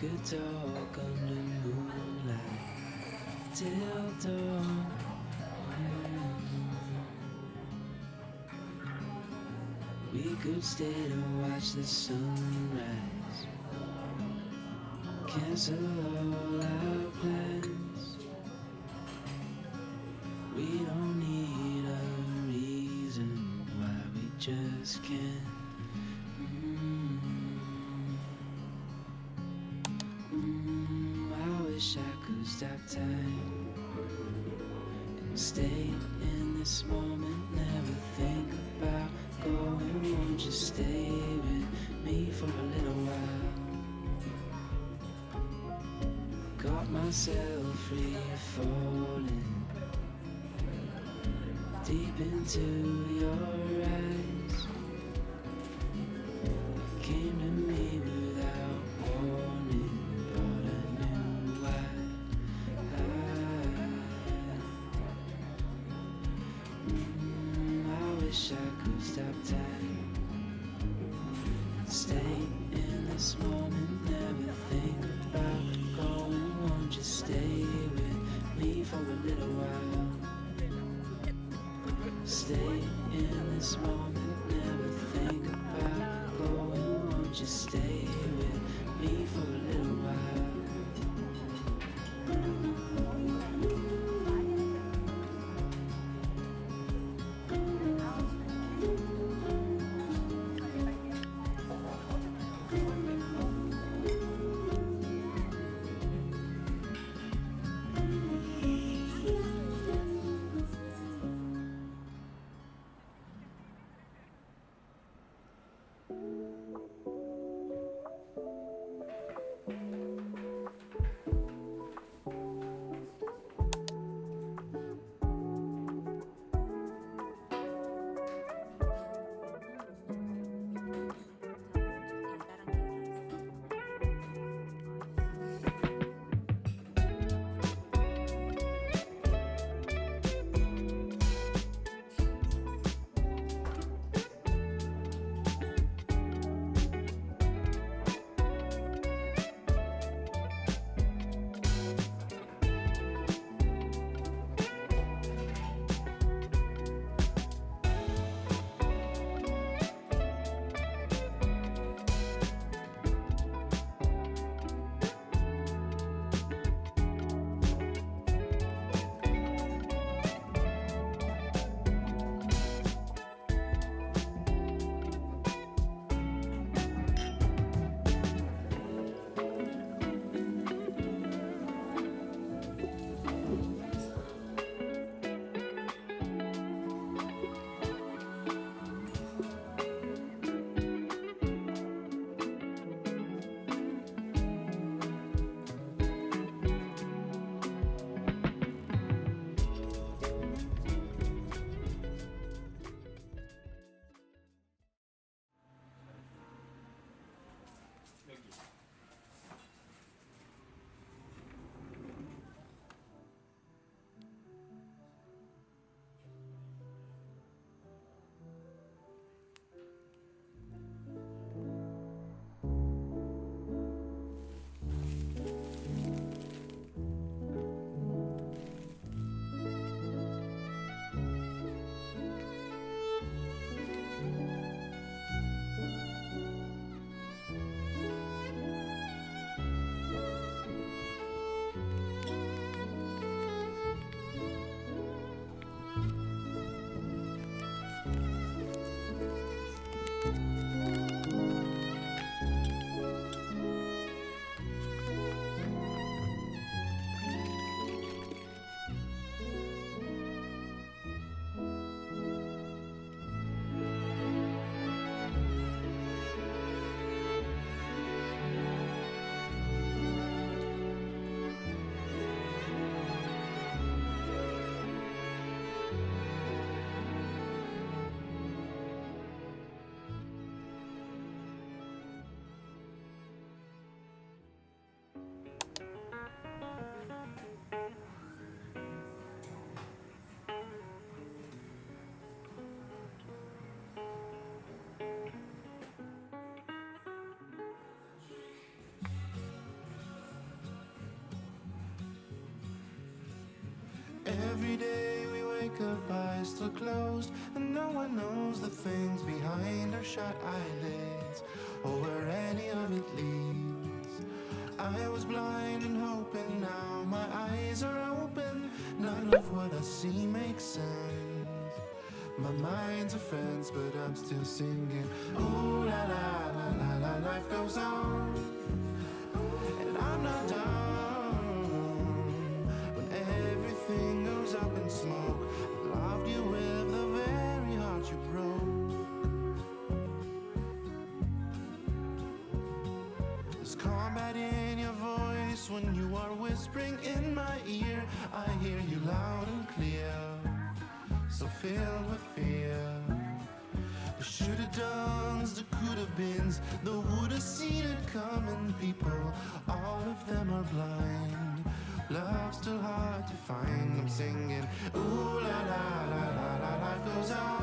could talk under moonlight till dawn. We could stay to watch the sunrise. Cancel all our plans. We don't need a reason why we just can't. Wish I could stop time and stay in this moment. Never think about going. Won't you stay with me for a little while? Got myself free falling deep into your eyes. Wish I could stop time. Stay in this moment, never think about going. Won't you stay with me for a little while? Stay in this moment, never think about going. Won't you stay Every day we wake up, eyes still closed, and no one knows the things behind our shut eyelids or where any of it leads. I was blind and hoping, now my eyes are open. None of what I see makes sense. My mind's a fence, but I'm still singing. Ooh la la la la la, life goes on, whispering in my ear. I hear you loud and clear, so filled with fear. The shoulda dones, the coulda beens, the woulda seen it coming. People, all of them are blind. Love's still hard to find. I'm singing, ooh la la la la la, life goes on,